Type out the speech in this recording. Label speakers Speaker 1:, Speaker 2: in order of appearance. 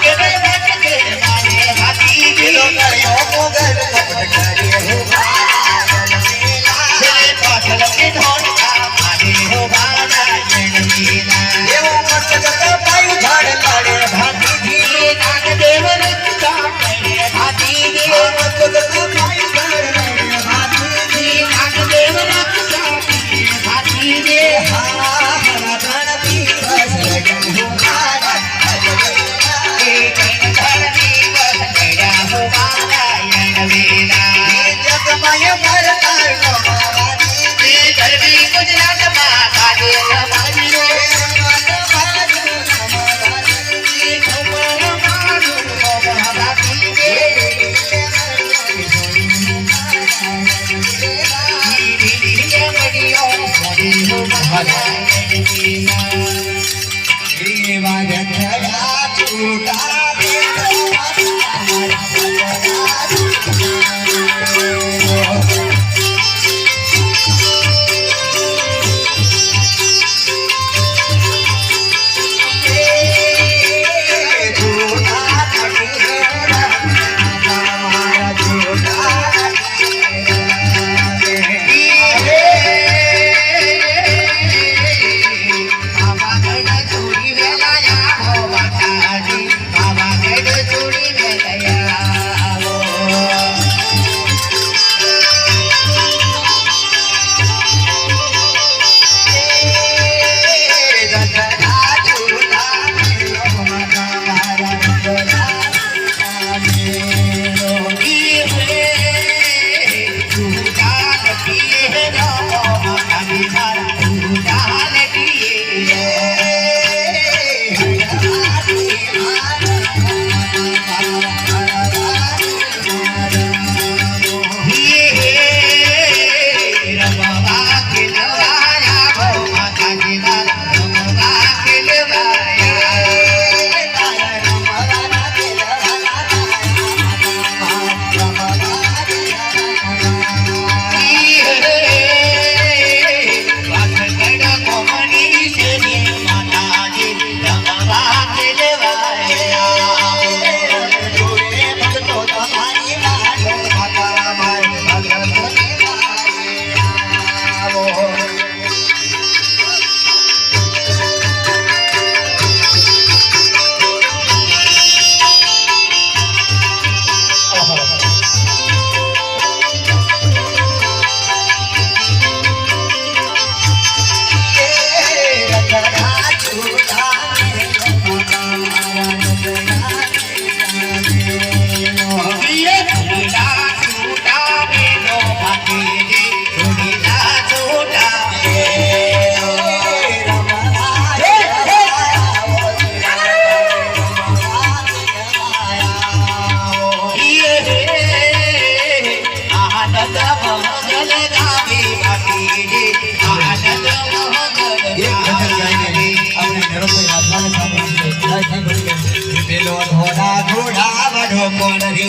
Speaker 1: Thank you. भगवान की
Speaker 2: ये પેલો ઘોડા ઘોડા વડો કોણ રે